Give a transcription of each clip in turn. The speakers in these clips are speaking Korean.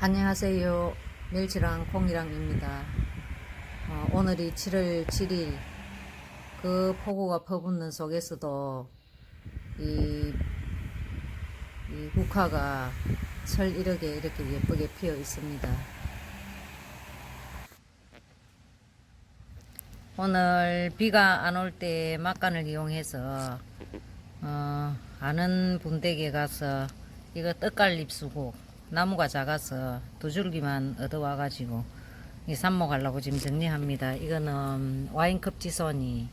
안녕하세요. 멸치랑 콩이랑입니다. 어, 오늘이 7월 7일 그 폭우가 퍼붓는 속에서도 이, 이 국화가 철 이렇게 이렇게 예쁘게 피어 있습니다. 오늘 비가 안 올 때 막간을 이용해서 어, 아는 분댁에 가서 이거 떡갈잎 수국 나무가 작아서 두 줄기만 얻어와 가지고 이 삽목하려고 지금 정리합니다. 이거는 와인컵 지손이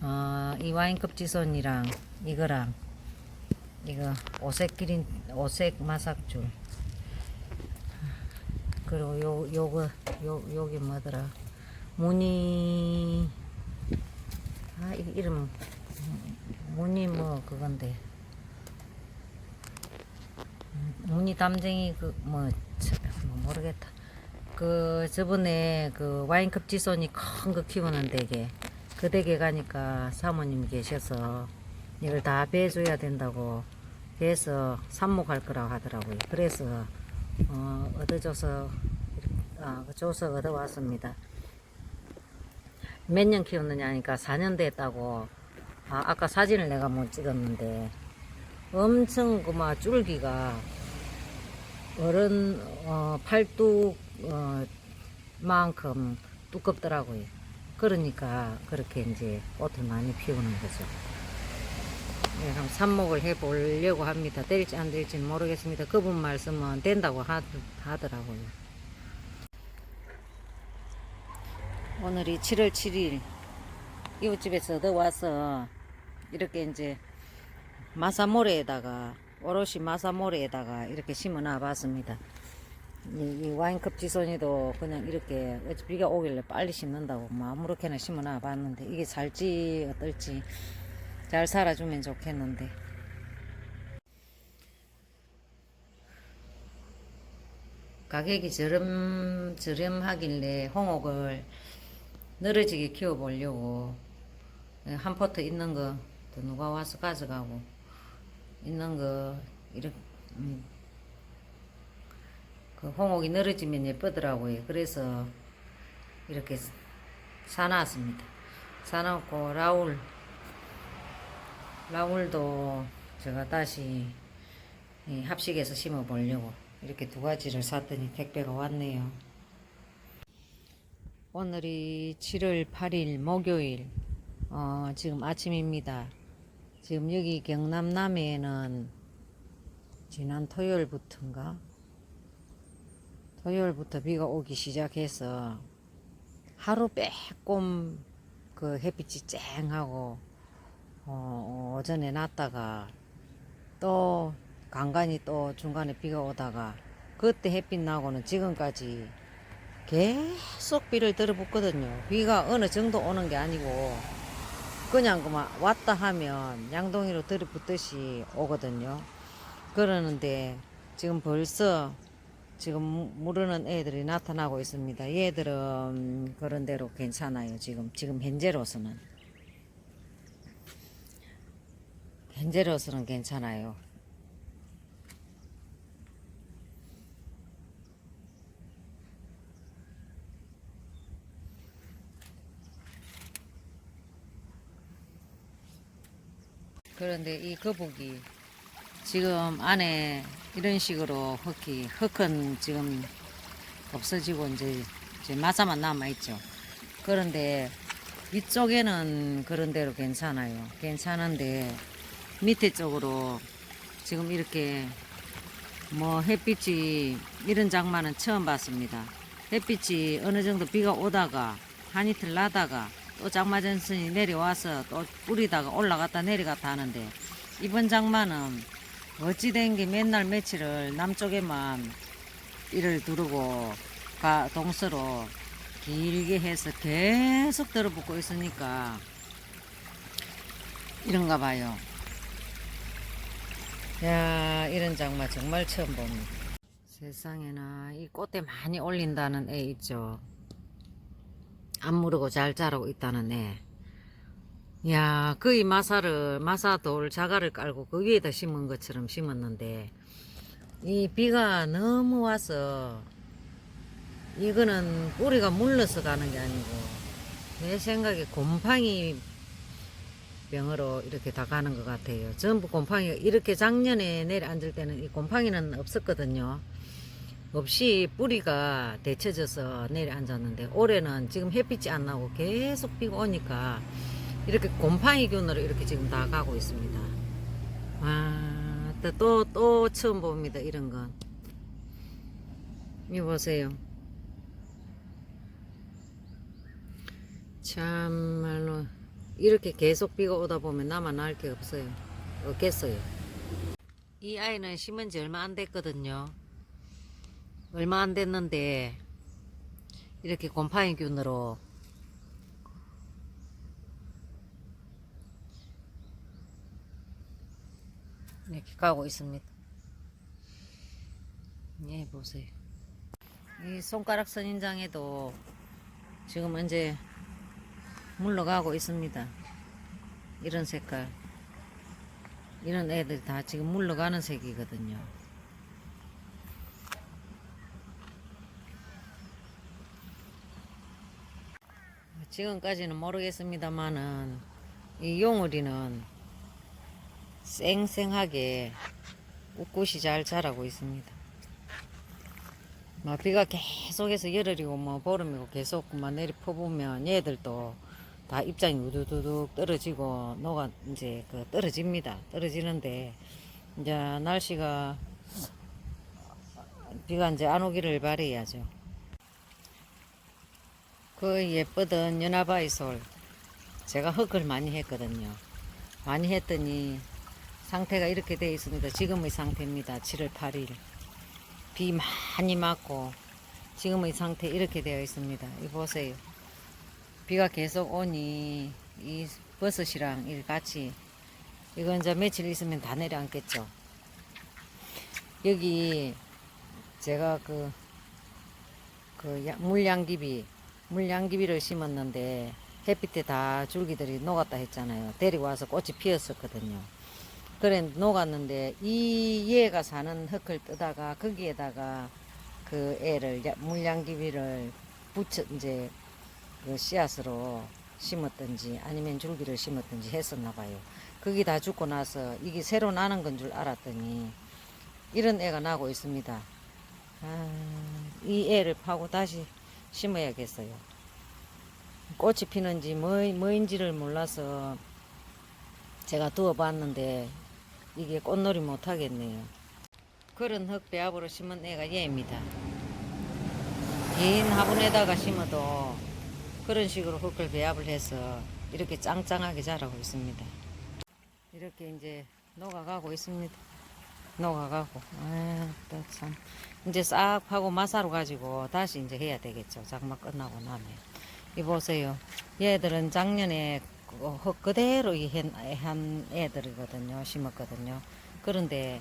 어, 이 와인컵 지손이랑 이거랑 이거 오색 기린 오색 마삭줄. 그리고 요 요거 요 요게 뭐더라? 무늬 아이 이름 무늬 뭐 그건데 무늬 담쟁이 그 뭐 모르겠다. 그 저번에 그 와인컵 지손이 큰 거 키우는 댁에 그 댁에 가니까 사모님이 계셔서 이걸 다 배줘야 된다고 해서 삽목할 거라고 하더라고요. 그래서 어, 얻어줘서 아, 줘서 얻어왔습니다. 몇 년 키웠느냐 하니까 4년 됐다고 아, 아까 사진을 내가 못 찍었는데 엄청 그마 줄기가 어른 어, 팔뚝 어, 만큼 두껍더라고요. 그러니까 그렇게 이제 꽃을 많이 피우는 거죠. 예, 한번 삽목을 해보려고 합니다. 될지 안 될지는 모르겠습니다. 그분 말씀은 된다고 하, 하더라고요. 오늘이 7월 7일 이웃집에서 얻어와서 이렇게 이제 마사모래에다가 오롯이 마사모래에다가 이렇게 심어 놔 봤습니다. 이, 이 와인컵 지손이도 그냥 이렇게 어찌 비가 오길래 빨리 심는다고 뭐 아무렇게나 심어 놔 봤는데 이게 살지 어떨지 잘 살아주면 좋겠는데 가격이 저렴 저렴하길래 홍옥을 늘어지게 키워보려고 한 포트 있는 거또 누가 와서 가져가고 있는 거 이렇게 음, 그 홍옥이 늘어지면 예쁘더라고요. 그래서 이렇게 사놨습니다. 사놓고 라울 라울도 제가 다시 이 합식해서 심어 보려고 이렇게 두 가지를 샀더니 택배가 왔네요. 오늘이 7월 8일 목요일 어, 지금 아침입니다. 지금 여기 경남 남해에는 지난 토요일부터인가 토요일부터 비가 오기 시작해서 하루 빼꼼 그 햇빛이 쨍하고 어, 오전에 났다가 또 간간히 또 중간에 비가 오다가 그때 햇빛 나고는 지금까지 계속 비를 들어붙거든요. 비가 어느 정도 오는 게 아니고 그냥 그만 왔다 하면 양동이로 들이붙듯이 오거든요. 그러는데 지금 벌써 지금 무르는 애들이 나타나고 있습니다. 얘들은 그런 대로 괜찮아요. 지금 지금 현재로서는 현재로서는 괜찮아요. 그런데 이 거북이 지금 안에 이런 식으로 흙이 흙은 지금 없어지고 이제, 이제 마사만 남아 있죠. 그런데 위쪽에는 그런 대로 괜찮아요. 괜찮은데 밑에 쪽으로 지금 이렇게 뭐 햇빛이 이런 장마는 처음 봤습니다. 햇빛이 어느 정도 비가 오다가 한 이틀 나다가 또 장마 전선이 내려와서 또 뿌리다가 올라갔다 내려갔다 하는데 이번 장마는 어찌된 게 맨날 며칠을 남쪽에만 이를 두르고 가 동서로 길게 해서 계속 들어붙고 있으니까 이런가 봐요. 야 이런 장마 정말 처음 봅니다. 세상에나 이 꽃에 많이 올린다는 애 있죠. 안 무르고 잘 자라고 있다는 애. 야, 거의 마사를, 마사돌 자갈을 깔고 그 위에다 심은 것처럼 심었는데, 이 비가 너무 와서 이거는 뿌리가 물러서 가는 게 아니고 내 생각에 곰팡이 병으로 이렇게 다 가는 것 같아요. 전부 곰팡이가 이렇게 작년에 내려앉을 때는 이 곰팡이는 없었거든요. 없이 뿌리가 데쳐져서 내려앉았는데 올해는 지금 햇빛이 안 나고 계속 비가 오니까 이렇게 곰팡이균으로 이렇게 지금 다 가고 있습니다. 와, 또, 또, 또 처음 봅니다. 이런 건. 이거 보세요. 참말로 이렇게 계속 비가 오다 보면 나만 알 게 없어요. 없겠어요. 이 아이는 심은 지 얼마 안 됐거든요. 얼마 안 됐는데 이렇게 곰팡이 균으로 이렇게 가고 있습니다. 예, 보세요. 이 손가락 선인장에도 지금 이제 물러가고 있습니다. 이런 색깔. 이런 애들 다 지금 물러가는 색이거든요. 지금까지는 모르겠습니다만은 이 용우리는 쌩쌩하게 꿋꿋이 잘 자라고 있습니다. 뭐 비가 계속해서 열흘이고 뭐 보름이고 계속 막 내리 퍼보면 얘들도 다 입장이 우두두둑 떨어지고 녹아 이제 그 떨어집니다. 떨어지는데 이제 날씨가 비가 이제 안 오기를 바래야죠. 그 예쁘던 연화바이 솔 제가 흙을 많이 했거든요. 많이 했더니 상태가 이렇게 되어 있습니다. 지금의 상태입니다. 7월 8일. 비 많이 맞고 지금의 상태 이렇게 되어 있습니다. 이 보세요. 비가 계속 오니 이 버섯이랑 이 같이 이건 이제 며칠 있으면 다 내려앉겠죠. 여기 제가 그, 그 야- 물양귀비, 물양귀비를 심었는데 햇빛에 다 줄기들이 녹았다 했잖아요. 데리고 와서 꽃이 피었었거든요. 그래 녹았는데 이 얘가 사는 흙을 뜨다가 거기에다가 그 애를 야- 물양귀비를 붙여 이제 그 씨앗으로 심었든지 아니면 줄기를 심었든지 했었나 봐요. 그게 다 죽고 나서 이게 새로 나는 건 줄 알았더니 이런 애가 나고 있습니다. 아, 이 애를 파고 다시 심어야겠어요. 꽃이 피는지 뭐, 뭐인지를 몰라서 제가 두어봤는데 이게 꽃놀이 못하겠네요. 그런 흙 배합으로 심은 애가 얘입니다. 긴 화분에다가 심어도 그런 식으로 흙을 배합을 해서 이렇게 짱짱하게 자라고 있습니다. 이렇게 이제 녹아가고 있습니다. 녹아가고 아 또 참 이제 싹 파고 마사로 가지고 다시 이제 해야 되겠죠. 장마 끝나고 나면 이 보세요. 얘들은 작년에 그흙 그대로 한 애들이거든요. 심었거든요. 그런데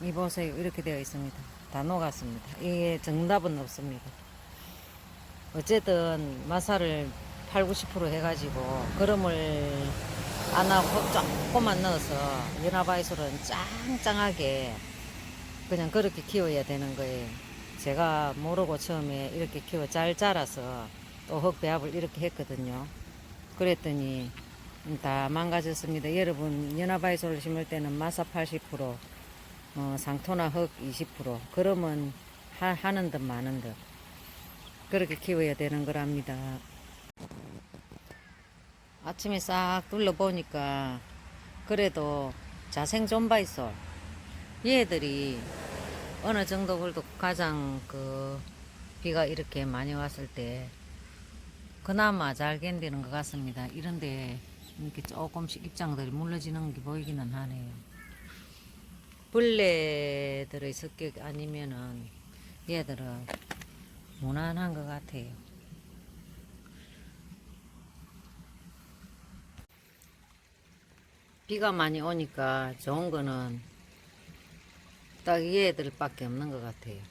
이 보세요. 이렇게 되어 있습니다. 다 녹았습니다. 이게 정답은 없습니다. 어쨌든 마사를 8, 90% 해가지고 거름을 안 하고 조금만 넣어서 연화바이솔은 짱짱하게 그냥 그렇게 키워야 되는 거예요. 제가 모르고 처음에 이렇게 키워 잘 자라서 또 흙배합을 이렇게 했거든요. 그랬더니 다 망가졌습니다. 여러분 연화바이솔을 심을 때는 마사 80%, 어, 상토나 흙 20%. 그러면 하, 하는 듯 마는 듯. 그렇게 키워야 되는 거랍니다. 아침에 싹 둘러보니까 그래도 자생 존바이솔 얘들이 어느 정도 그래도 가장 그 비가 이렇게 많이 왔을 때 그나마 잘 견디는 것 같습니다. 이런데 이렇게 조금씩 입장들이 물러지는 게 보이기는 하네요. 벌레들의 습격 아니면은 얘들은 무난한 것 같아요. 비가 많이 오니까 좋은 거는 딱 얘들밖에 없는 것 같아요.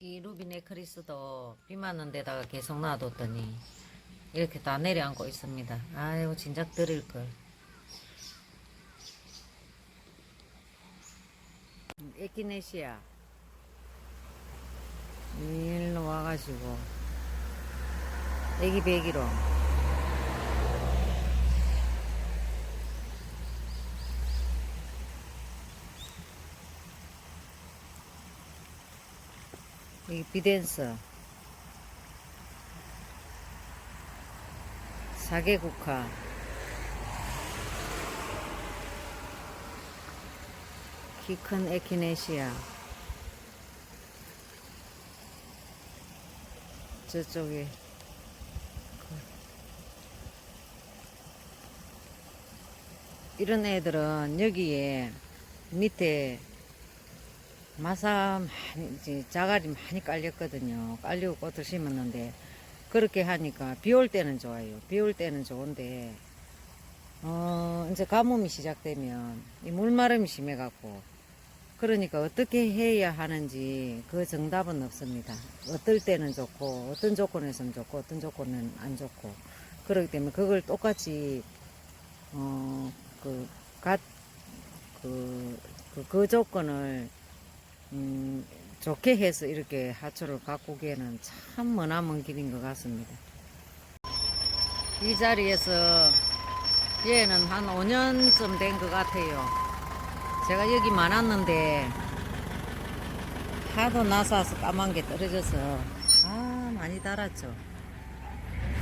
이 루비 네크리스도 비 맞는 데다가 계속 놔뒀더니 이렇게 다 내려앉고 있습니다. 아이고 진작 드릴 걸. 에키네시아 일로 와가지고 애기 배기로. 여기 비덴서. 사계국화. 키 큰 에키네시아. 저쪽에 이런 애들은 여기에 밑에 마사 많이 자갈이 많이 깔렸거든요. 깔리고 꽃을 심었는데 그렇게 하니까 비 올 때는 좋아요. 비 올 때는 좋은데 어 이제 가뭄이 시작되면 이 물마름이 심해 갖고 그러니까 어떻게 해야 하는지 그 정답은 없습니다. 어떨 때는 좋고 어떤 조건에서는 좋고 어떤 조건은 안 좋고 그렇기 때문에 그걸 똑같이 어 그갓그 그, 그, 그 조건을 음, 좋게 해서 이렇게 하초를 가꾸기에는 참 머나먼 길인 것 같습니다. 이 자리에서 얘는 한 5년쯤 된 것 같아요. 제가 여기 많았는데 하도 나사서 까만 게 떨어져서 아 많이 달았죠.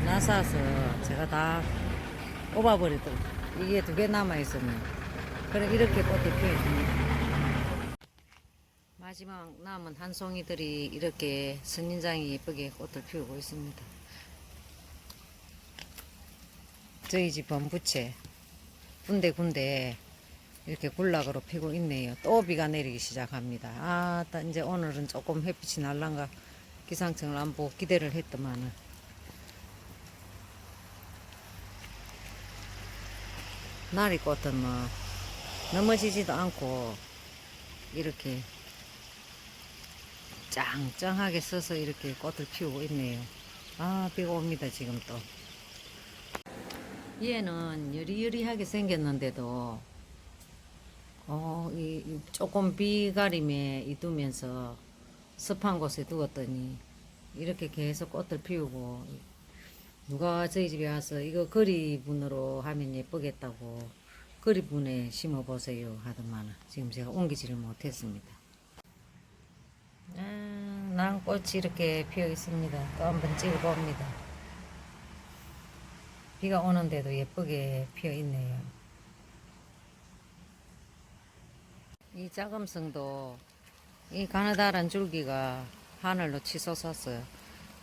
나사서 제가 다 뽑아버리더라고요. 이게 두 개 남아있으면 그래 이렇게 꽃이 피어 있습니다. 마지막 남은 한 송이들이 이렇게 선인장이 예쁘게 꽃을 피우고 있습니다. 저희 집 범부채 군데군데 이렇게 군락으로 피고 있네요. 또 비가 내리기 시작합니다. 아, 따 이제 오늘은 조금 햇빛이 날란가 기상청을 안 보고 기대를 했더만은 날이 꽃은 뭐 넘어지지도 않고 이렇게 짱짱하게 서서 이렇게 꽃을 피우고 있네요. 아, 비가 옵니다, 지금 또. 얘는 여리여리하게 생겼는데도, 어, 이, 이 조금 비가림에 이두면서 습한 곳에 두었더니, 이렇게 계속 꽃을 피우고, 누가 저희 집에 와서 이거 거리분으로 하면 예쁘겠다고, 거리분에 심어보세요 하더만, 지금 제가 옮기지를 못했습니다. 아, 난 꽃이 이렇게 피어 있습니다. 또 한번 찍어봅니다. 비가 오는데도 예쁘게 피어 있네요. 이 자금성도 이 가느다란 줄기가 하늘로 치솟았어요.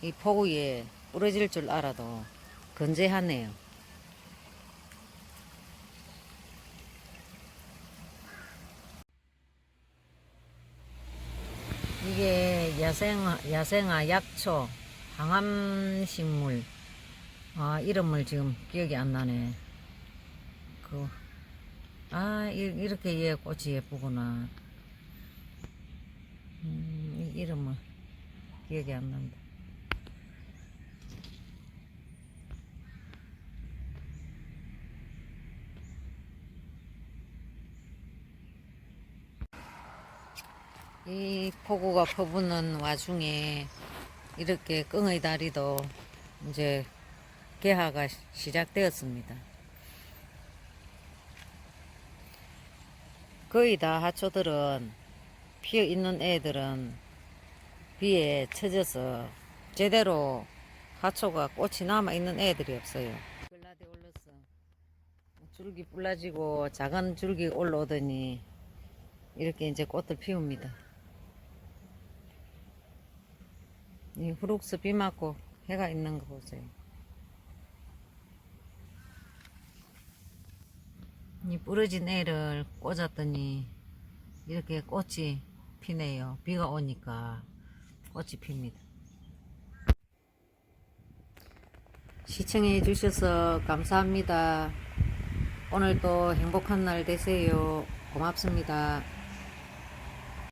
이 폭우에 부러질 줄 알아도 건재하네요. 이게 야생화, 야생화 약초, 항암식물. 아, 이름을 지금 기억이 안 나네. 그, 아, 이- 이렇게 얘 꽃이 예쁘구나. 음, 이 이름을 기억이 안 난다. 이 폭우가 퍼붓는 와중에 이렇게 끙의 다리도 이제 개화가 시작되었습니다. 거의 다 하초들은 피어 있는 애들은 비에 쳐져서 제대로 하초가 꽃이 남아 있는 애들이 없어요. 글라디 올랐어. 줄기 불라지고 작은 줄기 올라오더니 이렇게 이제 꽃을 피웁니다. 이 후룩스 비 맞고 해가 있는 거 보세요. 이 부러진 애를 꽂았더니 이렇게 꽃이 피네요. 비가 오니까 꽃이 핍니다. 시청해 주셔서 감사합니다. 오늘도 행복한 날 되세요. 고맙습니다.